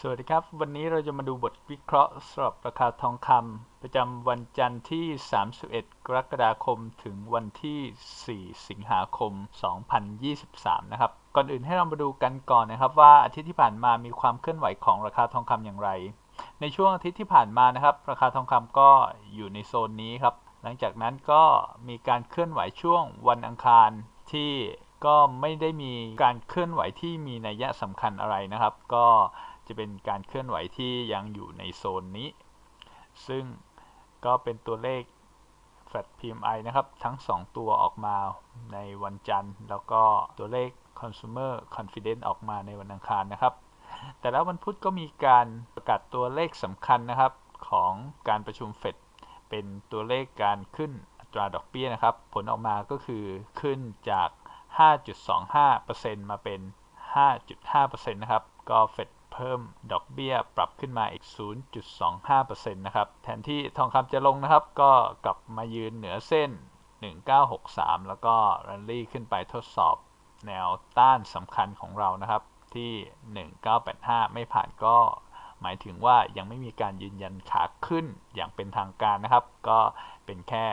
สวัสดีครับ วันนี้เราจะมาดูบทวิเคราะห์สำหรับราคาทองคำประจำวันจันทร์ที่ 31 กรกฎาคมถึงวันที่ 4 สิงหาคม 2023 นะครับ ก่อนอื่นให้เรามาดูกันก่อนนะครับ ว่าอาทิตย์ที่ผ่านมามีความเคลื่อนไหวของราคาทองคำอย่างไร ในช่วงอาทิตย์ที่ผ่านมานะครับ ราคาทองคำก็อยู่ในโซนนี้ครับ หลังจากนั้นก็มีการเคลื่อนไหวช่วงวันอังคารที่ก็ไม่ได้มีการเคลื่อนไหวที่มีนัยสำคัญอะไรนะครับ ก็ จะเป็นการเคลื่อนไหวที่ยังอยู่ในโซนนี้ ซึ่งก็เป็นตัวเลข Fed PMI นะครับ ทั้ง 2 ตัวออกมาในวันจันทร์ แล้วก็ตัวเลข Consumer Confidence ออกมาในวันอังคารนะครับ แต่แล้ววันพุธก็มีการประกาศตัวเลขสำคัญนะครับของการประชุมเฟดเป็นตัวเลขการขึ้นอัตราดอกเบี้ยนะครับ ผลออกมาก็คือขึ้นจาก 5.25%มาเป็น 5.5%นะครับ ก็เฟด เพิ่มดอกเบี้ยปรับขึ้นมาอีก 0.25%นะครับแทนที่ทองคำจะลงนะครับ ก็กลับมายืนเหนือเส้น 1963 แล้วก็รันลี่ขึ้นไปทดสอบแนวต้านสำคัญของเรานะครับ ที่ 1985 ไม่ผ่านก็หมายถึงว่ายังไม่มีการยืนยันขาขึ้นอย่างเป็นทางการนะครับ ก็เป็นแค่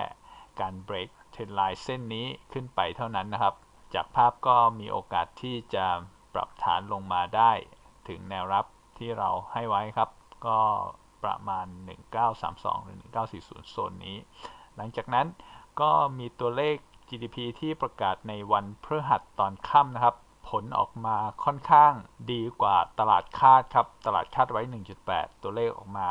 การเบรกเทรนไลน์เส้นนี้ขึ้นไปเท่านั้นนะครับ จากภาพก็มีโอกาสที่จะปรับฐานลงมาได้ ถึงแนวรับที่เราให้ไว้ครับ ก็ประมาณ 1932 หรือ 1940 โซนนี้ หลังจากนั้นก็มีตัวเลข GDP ที่ประกาศในวันพฤหัสตอนค่ำนะครับ ผลออกมาค่อนข้างดีกว่าตลาดคาดครับ ตลาดคาดไว้ 1.8 ตัวเลขออกมา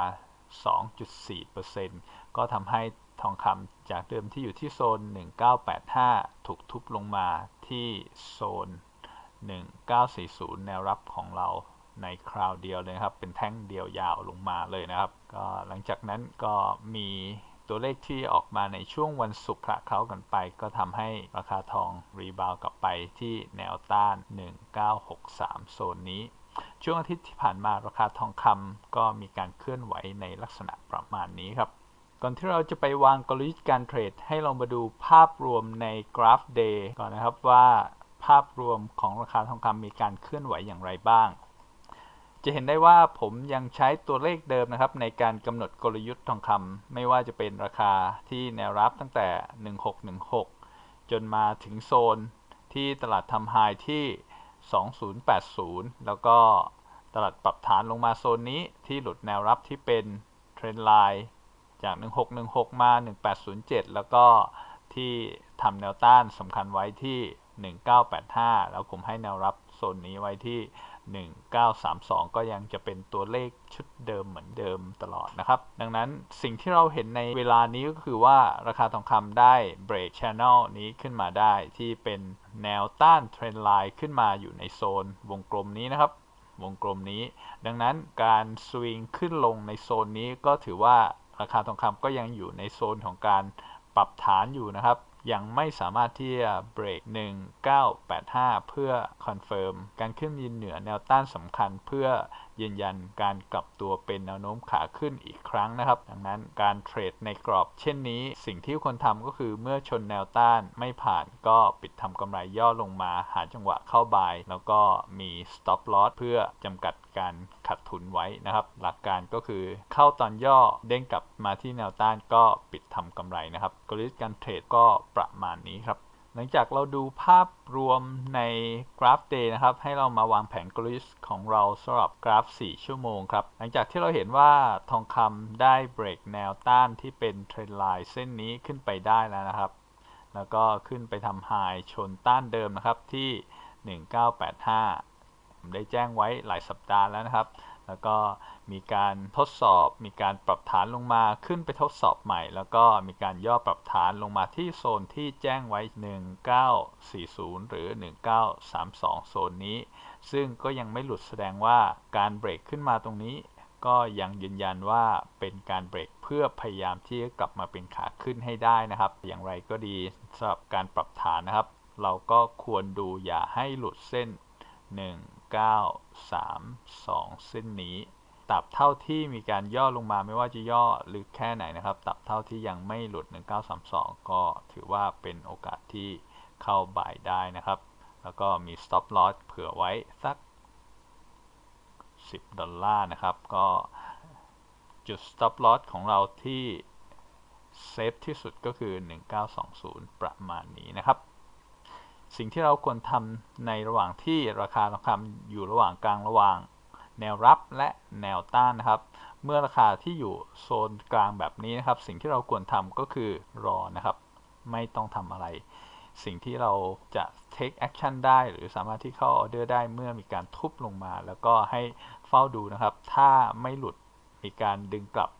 2.4%ก็ทำให้ทองคำจากเดิมที่อยู่ที่โซน 1985 ถูกทุบลงมาที่โซน 1940 แนวรับของเรา ในคราวเดียวเลยครับ เป็นแท่งเดียวยาวลงมาเลยนะครับ ก็หลังจากนั้นก็มีตัวเลขที่ออกมาในช่วงวันศุกร์คละเคล้ากันไป ก็ทำให้ราคาทองรีบาวกลับไปที่แนวต้าน 1963 โซนนี้ ช่วงอาทิตย์ที่ผ่านมาราคาทองคำก็มีการเคลื่อนไหวในลักษณะประมาณนี้ครับก่อนที่เราจะไปวางกลยุทธ์การเทรด ให้เรามาดูภาพรวมในกราฟเดย์ก่อนนะครับว่าภาพรวมของราคาทองคำมีการเคลื่อนไหวอย่างไรบ้าง จะเห็นได้ว่าผมยังใช้ตัวเลขเดิมนะครับ ในการกำหนดกลยุทธ์ทองคำไม่ว่าจะเป็นราคาที่แนวรับตั้งแต่ 1616 จนมาถึงโซนที่ตลาดทำไฮที่ 2080 แล้วก็ตลาดปรับฐานลงมาโซนนี้ที่หลุดแนวรับที่เป็นเทรนไลน์จาก 1616 มา 1807 แล้วก็ที่ทำแนวต้านสำคัญไว้ที่ 1985 แล้วผมให้แนวรับโซนนี้ไว้ที่ 1932 ก็ยังจะเป็นตัวเลขชุดเดิมเหมือนเดิมตลอดนะครับ ดังนั้นสิ่งที่เราเห็นในเวลานี้ก็คือว่าราคาทองคำได้เบรกชแนลนี้ขึ้นมาได้ที่เป็นแนวต้านเทรนไลน์ขึ้นมาอยู่ในโซนวงกลมนี้นะครับ วงกลมนี้ ดังนั้นการสวิงขึ้นลงในโซนนี้ก็ถือว่าราคาทองคำก็ยังอยู่ในโซนของการปรับฐานอยู่นะครับ ยังไม่สามารถที่จะเบรก 1985 เพื่อคอนเฟิร์มการขึ้นยืนเหนือแนวต้านสำคัญเพื่อ ยืนยันการกลับตัวเป็นแนวโน้มขาขึ้นอีกครั้งนะครับ ดังนั้นการเทรดในกรอบเช่นนี้สิ่งที่ควรทำก็คือเมื่อชนแนวต้านไม่ผ่านก็ปิดทำกำไรย่อลงมาหาจังหวะเข้าบายแล้วก็มี stop loss เพื่อจำกัดการขัดทุนไว้นะครับ หลักการก็คือเข้าตอนย่อเด้งกลับมาที่แนวต้านก็ปิดทำกำไรนะครับกลยุทธ์การเทรดก็ประมาณนี้ครับ หลังจากเราดูภาพรวมในกราฟเดย์นะครับ ให้เรามาวางแผนกลยุทธ์ของเราสำหรับกราฟ 4 ชั่วโมงครับ หลังจากที่เราเห็นว่าทองคำได้เบรกแนวต้านที่เป็นเทรนไลน์เส้นนี้ขึ้นไปได้แล้วนะครับ แล้วก็ขึ้นไปทำไฮชนต้านเดิมนะครับที่ 1985 ผมได้แจ้งไว้หลายสัปดาห์แล้วนะครับ แล้วก็มีการทดสอบ มีการปรับฐานลงมาขึ้นไปทดสอบใหม่ แล้วก็มีการย่อปรับฐานลงมาที่โซนที่แจ้งไว้ 1940 หรือ 1932 โซนนี้ ซึ่งก็ยังไม่หลุดแสดงว่าการเบรกขึ้นมาตรงนี้ ก็ยังยืนยันว่าเป็นการเบรกเพื่อพยายามที่จะกลับมาเป็นขาขึ้นให้ได้นะครับ อย่างไรก็ดีสำหรับการปรับฐานนะครับ เราก็ควรดูอย่าให้หลุดเส้น 1 9 3 2 เส้นนี้ ตับเท่าที่มีการย่อลงมาไม่ว่าจะย่อลึกแค่ไหนนะครับ ตับเท่าที่ยังไม่หลุด 1932 ก็ถือว่าเป็นโอกาสที่เข้าบ่ายได้นะครับ แล้วก็มี stop loss เผื่อไว้สัก 10 ดอลลาร์นะครับ ก็จุด stop loss ของเราที่เซฟที่สุดก็คือ 1920 ประมาณนี้นะครับ สิ่งที่เราควรทำในระหว่างที่ราคาทองคำอยู่ระหว่างกลางระหว่าง แนวรับและแนวต้านนะครับ เมื่อราคาที่อยู่โซนกลางแบบนี้นะครับ สิ่งที่เราควรทำก็คือรอนะครับ ไม่ต้องทำอะไร สิ่งที่เราจะ take action ได้ หรือสามารถที่เข้าออเดอร์ได้เมื่อมีการทุบลงมา แล้วก็ให้เฝ้าดูนะครับ ถ้าไม่หลุดมีการดึงกลับ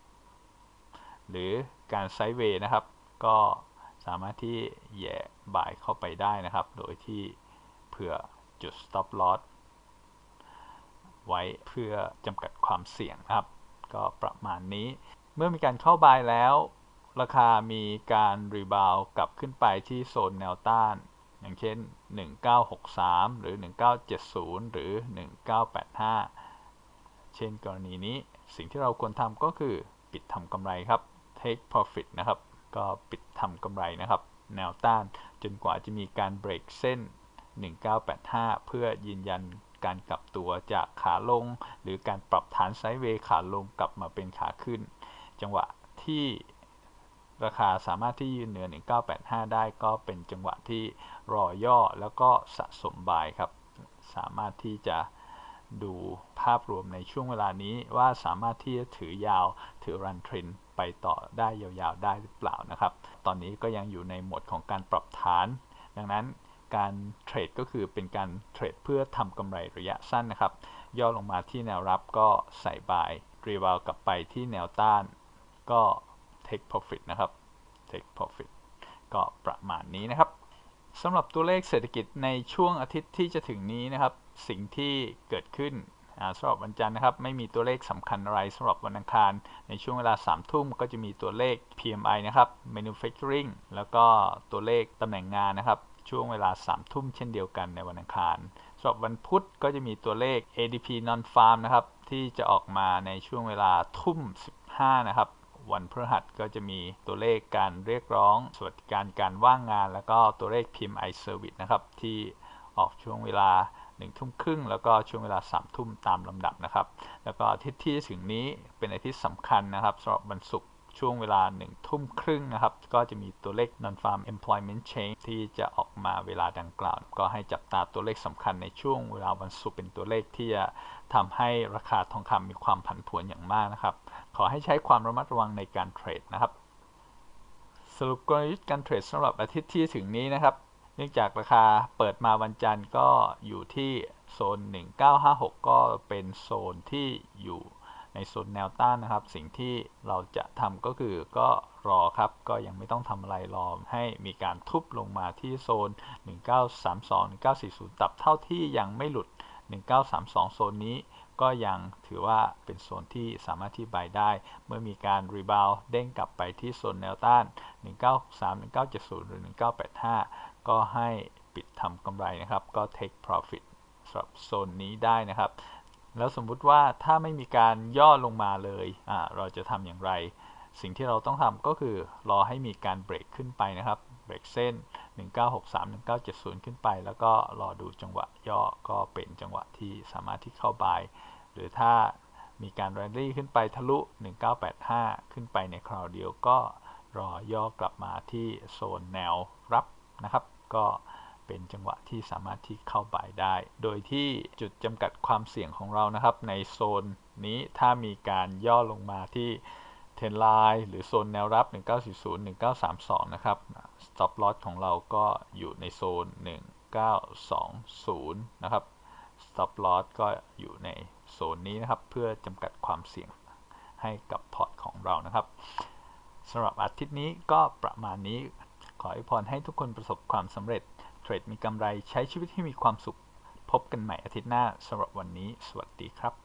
หรือการไซด์เวย์นะครับ ก็ สามารถที่แย่บ่ายเข้าไปได้นะครับ โดยที่เผื่อจุด stop loss ไว้เพื่อจำกัดความเสี่ยงนะครับ ก็ประมาณนี้ เมื่อมีการเข้าบายแล้ว ราคามีการรีบาวกลับขึ้นไปที่โซนแนวต้าน อย่างเช่น 1963 หรือ 1970 หรือ 1985 เช่นกรณีนี้สิ่งที่เราควรทำก็คือปิดทำกำไรครับ take profit นะครับ ก็ปิดทำกำไรนะครับ แนวต้านจนกว่าจะมีการเบรกเส้น 1985 เพื่อยืนยันการกลับตัวจากขาลง หรือการปรับฐานไซด์เวย์ขาลงกลับมาเป็นขาขึ้น จังหวะที่ราคาสามารถที่ยืนเหนือ 1985 ได้ก็เป็นจังหวะที่รอย่อแล้วก็สะสมบายครับ สามารถที่จะ ดูภาพรวมในช่วงเวลานี้ว่าสามารถที่จะถือยาวถือรันเทรนไปต่อได้ยาวๆได้หรือเปล่านะครับ ตอนนี้ก็ยังอยู่ในโหมดของการปรับฐาน ดังนั้นการเทรดก็คือเป็นการเทรดเพื่อทำกำไรระยะสั้นนะครับ ย่อลงมาที่แนวรับก็ใส่บายรีวาลกลับไปที่แนวต้านก็ take profit นะครับ take profit ก็ประมาณนี้นะครับ สำหรับตัวเลขเศรษฐกิจในช่วงอาทิตย์ที่จะถึงนี้นะครับ สิ่งที่เกิดขึ้นสำหรับวันจันทร์นะครับ ไม่มีตัวเลขสำคัญอะไรสำหรับวันอังคาร ในช่วงเวลา3ทุ่มก็จะมีตัวเลข PMI นะครับ manufacturing แล้วก็ตัวเลขตำแหน่งงานนะครับ ช่วงเวลา3ทุ่มเช่นเดียวกันในวันอังคารสำหรับวันพุธก็จะมีตัวเลข ADP non farm นะครับที่จะออกมาในช่วงเวลาทุ่ม 15 นะครับ วันพฤหัสก็จะมีตัวเลขการเรียกร้องสวัสดิการการว่างงาน แล้วก็ตัวเลขพิมพ์ iService นะครับที่ออกช่วงเวลา1ทุ่มครึ่งแล้วก็ช่วงเวลา3ทุ่มตามลำดับนะครับ แล้วก็อาทิตย์ที่ถึงนี้เป็นอาทิตย์สำคัญนะครับสำหรับวันศุกร์ ช่วงเวลา1ทุ่มครึ่งนะครับ ก็จะมีตัวเลข non-farm employment change ที่จะออกมาเวลาดังกล่าว ก็ให้จับตาตัวเลขสำคัญในช่วงเวลาวันศุกร์เป็นตัวเลขที่จะทำให้ราคาทองคำมีความผันผวนอย่างมากนะครับ ขอให้ใช้ความระมัดระวังในการเทรดนะครับ สรุปกลยุทธ์การเทรดสำหรับอาทิตย์ที่ถึงนี้นะครับ เนื่องจากราคาเปิดมาวันจันทร์ก็อยู่ที่โซน 1956 ก็เป็นโซนที่อยู่ ในโซนแนวต้านนะครับ สิ่งที่เราจะทำก็คือก็รอครับ ก็ยังไม่ต้องทำอะไรรอให้มีการทุบลงมาที่โซน 1932 1940 ตับเท่าที่ยังไม่หลุด 1932 โซนนี้ก็ยังถือว่าเป็นโซนที่สามารถที่บายได้ เมื่อมีการรีบาวเด้งกลับไปที่โซนแนวต้าน 193-1970 หรือ 1985 ก็ให้ปิดทำกำไรนะครับ ก็ take profit สำหรับโซนนี้ได้นะครับ แล้วสมมุติว่าถ้าไม่มีการย่อลงมาเลยเราจะทำอย่างไร สิ่งที่เราต้องทำก็คือรอให้มีการเบรกขึ้นไปนะครับ เบรกเส้น 1963 1970 ขึ้นไป แล้วก็รอดูจังหวะย่อก็เป็นจังหวะที่สามารถที่เข้าบายหรือถ้ามีการแรลลี่ขึ้นไปทะลุ 1985 ขึ้นไปในคราวเดียวก็รอย่อกลับมาที่โซนแนวรับนะครับ ก็ เป็นจังหวะที่สามารถที่เข้าไปได้ โดยที่จุดจำกัดความเสี่ยงของเรานะครับ ในโซนนี้ถ้ามีการย่อลงมาที่เทนไลน์หรือโซนแนวรับ 1940 1932 นะครับ stop loss ของเราก็อยู่ในโซน 1920 นะครับ stop loss ก็อยู่ในโซนนี้นะครับ เพื่อจำกัดความเสี่ยงให้กับพอร์ตของเรานะครับสำหรับอาทิตย์นี้ก็ประมาณนี้ขออวยพรให้ทุกคนประสบความสำเร็จ เทรดมีกำไรใช้ชีวิตให้มีความสุข พบกันใหม่อาทิตย์หน้าสำหรับวันนี้ สวัสดีครับ